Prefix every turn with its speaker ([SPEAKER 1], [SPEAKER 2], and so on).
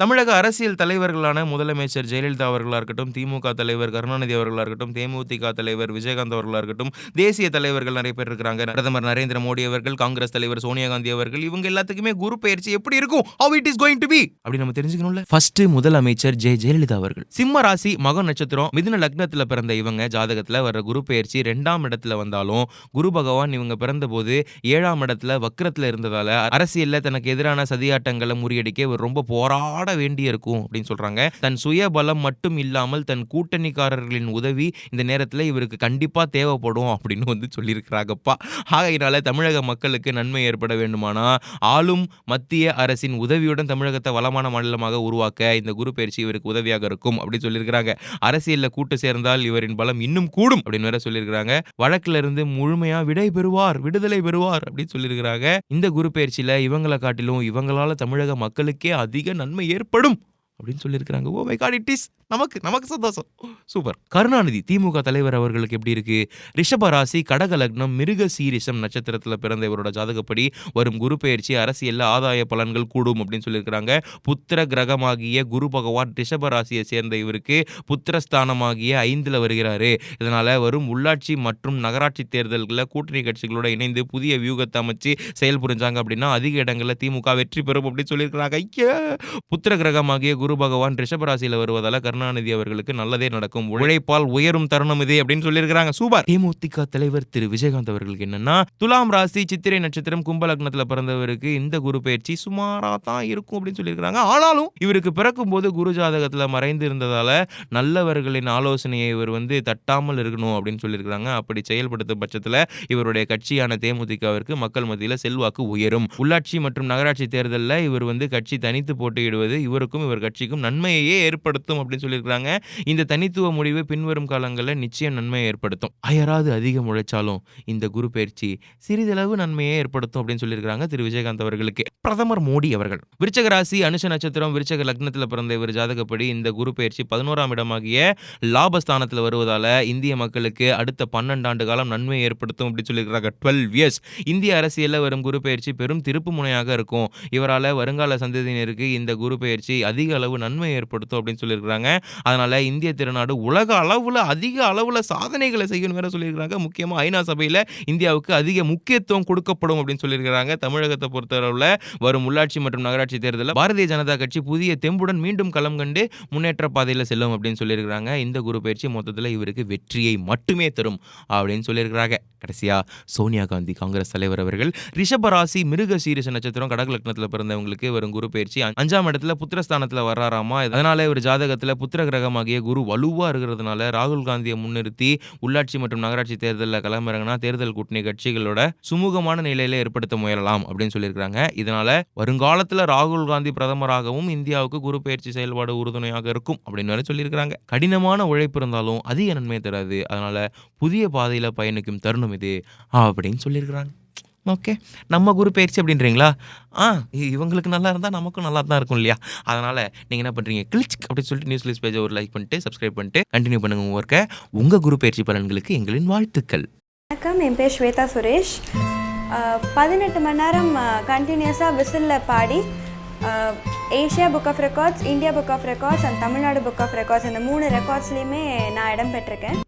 [SPEAKER 1] தமிழக அரசியல் தலைவர்களான முதலமைச்சர் ஜெயலலிதா அவர்களாக இருக்கட்டும் திமுக தலைவர் கருணாநிதி அவர்களாக இருக்கட்டும் தேமுதிக தலைவர் விஜயகாந்த் அவர்களாக இருக்கட்டும் தேசிய தலைவர்கள் நிறைய பேர் இருக்கிறாங்க. பிரதமர் நரேந்திர மோடி அவர்கள் காங்கிரஸ் தலைவர் சோனியா காந்தி அவர்கள் இவங்க எல்லாத்துக்குமே குரு பயிற்சி எப்படி இருக்கும்? How it is going to be அப்படி நம்ம தெரிஞ்சுக்கணும்ல. ஃபர்ஸ்ட் முதலமைச்சர் ஜெய ஜெயலலிதா அவர்கள். சிம்ம ராசி மக நட்சத்திரம் மிதுன லக்னத்தில் பிறந்த இவங்க ஜாதகத்தில் வர குரு பயிற்சி ரெண்டாம் இடத்துல வந்தாலும் குரு பகவான் இவங்க பிறந்தபோது ஏழாம் இடத்துல வக்கரத்தில் இருந்ததால அரசியலில் தனக்கு எதிரான சதியாட்டங்களை முறியடிக்க ரொம்ப போராட வேண்டியிருக்கும் அப்படின்னு சொல்றாங்க. தன் சுய பலம் மட்டும் இல்லாமல் தன் கூட்டணிக்காரர்களின் உதவி இந்த நேரத்தில் இவருக்கு கண்டிப்பா தேவைப்படும் அப்படின்னு வந்து சொல்லியிருக்கிறாங்கப்பா. ஆகையினால தமிழக மக்களுக்கு நன்மை ஏற்பட வேண்டுமானா ஆளும் மத்திய அரசின் உதவியுடன் தமிழகத்தை வளமான மாநிலமாக உருவாக்க இந்த குரு பயிற்சி இவருக்கு உதவியாக இருக்கும் அப்படின்னு சொல்லியிருக்கிறாங்க. அரசியலில் கூட்டு சேர்ந்தால் இவரின் பலம் இன்னும் கூடும் அப்படின்னு வேற சொல்லியிருக்கிறாங்க. வழக்குல இருந்து முழுமையா விடை பெறுவார் விடுதலை பெறுவார் அப்படின்னு சொல்லியிருக்கிறாங்க. இந்த குரு பயிற்சியில இவங்களை காட்டிலும் இவங்களால தமிழக மக்களுக்கே அதிக நன்மை ஏற்படும் அப்படின்னு சொல்லியிருக்கிறாங்க. Oh my God it is நமக்கு நமக்கு சந்தோஷம். சூப்பர் கருணாநிதி திமுக தலைவர் அவர்களுக்கு எப்படி இருக்கு? ரிஷபராசி கடக லக்னம் மிருக சீரிஷம் நட்சத்திரத்தில் பிறந்த இவரோட ஜாதகப்படி வரும் குரு பயிற்சி அரசியல் ஆதாய பலன்கள் கூடும் அப்படின்னு சொல்லியிருக்கிறாங்க. புத்திர கிரகமாகிய குரு பகவான் ரிஷபராசியை சேர்ந்த இவருக்கு புத்திரஸ்தானமாகிய ஐந்தில் வருகிறாரு. இதனால வரும் உள்ளாட்சி மற்றும் நகராட்சி தேர்தல்களில் கூட்டணி கட்சிகளோட இணைந்து புதிய வியூகத்தை அமைச்சு செயல் புரிஞ்சாங்க அப்படின்னா அதிக இடங்களில் திமுக வெற்றி பெறும் அப்படின்னு சொல்லியிருக்கிறாங்க. ஐயா! புத்திர கிரகமாகிய குரு பகவான் ரிஷபராசியில் வருவதால் கருணாநிதி அவர்களுக்கு நல்லதே நடக்கும். உழைப்பால் உயரும் தருணம் இது அப்படின்னு சொல்லியிருக்கிறாங்க. சூப்பர். தேமுதிக தலைவர் திரு. விஜயகாந்த் அவர்களுக்கு என்னன்னா துலாம் ராசி சித்திரை நட்சத்திரம் கும்பலக்னத்தில் பிறந்தவருக்கு இந்த குரு பயிற்சி சுமாரா தான் இருக்கும் அப்படின்னு சொல்லியிருக்கிறாங்க. ஆனாலும் இவருக்கு பிறக்கும் போது குரு ஜாதகத்தில் மறைந்து இருந்ததால நல்லவர்களின் ஆலோசனையை இவர் வந்து தட்டாமல் இருக்கணும் அப்படின்னு சொல்லியிருக்கிறாங்க. அப்படி செயல்படுத்தும் பட்சத்தில் இவருடைய கட்சியான தேமுதிகவிற்கு மக்கள் மத்தியில் செல்வாக்கு உயரும். உள்ளாட்சி மற்றும் நகராட்சி தேர்தலில் இவர் வந்து கட்சி தனித்து போட்டியிடுவது இவருக்கும் இவர் கட்சிக்கும் நன்மையையே ஏற்படுத்தும் அப்படின்னு சொல்லியிருக்கிறாங்க. இந்த தனித்துவ முடிவு பின்வரும் காலங்களில் நிச்சயம் நன்மையை ஏற்படுத்தும். அயராது அதிகம் உழைச்சாலும் இந்த குரு பயிற்சி சிறிதளவு நன்மையை ஏற்படுத்தும் அப்படின்னு சொல்லியிருக்கிறாங்க திரு. விஜயகாந்த் அவர்களுக்கு. பிரதமர் மோடி அவர்கள். விருச்சக ராசி அனுஷ நட்சத்திரம் விருச்சக லக்னத்தில் பிறந்த இவர் ஜாதகப்படி இந்த குரு பயிற்சி பதினோராம் இடமாகிய லாபஸ்தானத்தில் வருவதால் இந்திய மக்களுக்கு அடுத்த பன்னெண்டு ஆண்டு காலம் நன்மை ஏற்படுத்தும் அப்படின்னு சொல்லியிருக்கிறாங்க டுவெல் இயர்ஸ். இந்திய அரசியலில் வரும் குரு பயிற்சி பெரும் திருப்பு முனையாக இருக்கும். இவரால் வருங்கால சந்ததியினருக்கு இந்த குரு பயிற்சி அதிக அளவு நன்மை ஏற்படுத்தும் அப்படின்னு சொல்லியிருக்கிறாங்க. அதனால இந்திய திருநாடு உலக அளவில் அதிக அளவில் சாதனைகளை செய்யணும் வேற சொல்லியிருக்கிறாங்க. முக்கியமாக ஐநா சபையில் இந்தியாவுக்கு அதிக முக்கியத்துவம் கொடுக்கப்படும் அப்படின்னு சொல்லியிருக்கிறாங்க. தமிழகத்தை பொறுத்தளவில் வரும் உள்ளாட்சி மற்றும் நகராட்சி தேர்தலில் பாரதிய ஜனதா கட்சி புதிய தெம்புடன் மீண்டும் களம் கண்டு முன்னேற்ற பாதையில் செல்லும் அப்படின்னு சொல்லியிருக்கிறாங்க. இந்த குரு பயிற்சி மொத்தத்தில் இவருக்கு வெற்றியை மட்டுமே தரும் அப்படின்னு சொல்லியிருக்கிறாங்க. கடைசியா சோனியா காந்தி காங்கிரஸ் தலைவர் அவர்கள். ரிஷபராசி மிருக சீரிஷ நட்சத்திரம் கடக லக்னத்தில் பிறந்தவங்களுக்கு வரும் குரு பயிற்சி அஞ்சாம் இடத்துல புத்திரஸ்தானத்தில் வர்றாராமா? அதனால இவர் ஜாதகத்தில் புத்திர கிரகமாகிய குரு வலுவாக இருக்கிறதுனால ராகுல் காந்தியை முன்னிறுத்தி உள்ளாட்சி மற்றும் நகராட்சி தேர்தலில் கிளம்புறாங்கன்னா தேர்தல் கூட்டணி கட்சிகளோட சுமூகமான நிலையில ஏற்படுத்த முயலலாம் அப்படின்னு சொல்லியிருக்கிறாங்க. இதனால வருங்காலத்தில் ராகுல் காந்தி பிரதமராகவும் இந்தியாவுக்கு குரு பயிற்சி செயல்பாடு உறுதுணையாக இருக்கும் அப்படின்னு வேற சொல்லியிருக்கிறாங்க. கடினமான உழைப்பு இருந்தாலும் அதிக நன்மை தராது. அதனால புதிய பாதையில் பயணிக்கும் தருணம் இது அப்படின்னு சொல்லியிருக்கிறாங்க. ஓகே. நம்ம குரு பயிற்சி அப்படின்றீங்களா? ஆ இவங்களுக்கு நல்லா இருந்தால் நமக்கும் நல்லா தான் இருக்கும் இல்லையா? அதனால் நீங்கள் என்ன பண்ணுறீங்க கிளிச் அப்படின்னு சொல்லிட்டு நியூஸ் லிஸ்ட் பேஜை ஒரு லைக் பண்ணிட்டு சப்ஸ்கிரைப் பண்ணிட்டு கண்டினியூ பண்ணுங்க உங்கள் ஒர்க்கை உங்கள் குரு பயிற்சி பலன்களுக்கு எங்களின் வாழ்த்துக்கள்.
[SPEAKER 2] வணக்கம். என் பேர் ஸ்வேதா சுரேஷ். பதினெட்டு மணி நேரம் கண்டினியூஸாக விசிலில் பாடி Asia book of records India book of records and Tamil Nadu book of records இந்த மூணு ரெக்கார்ட்ஸ்லேயுமே நான் இடம் பெற்றிருக்கேன்.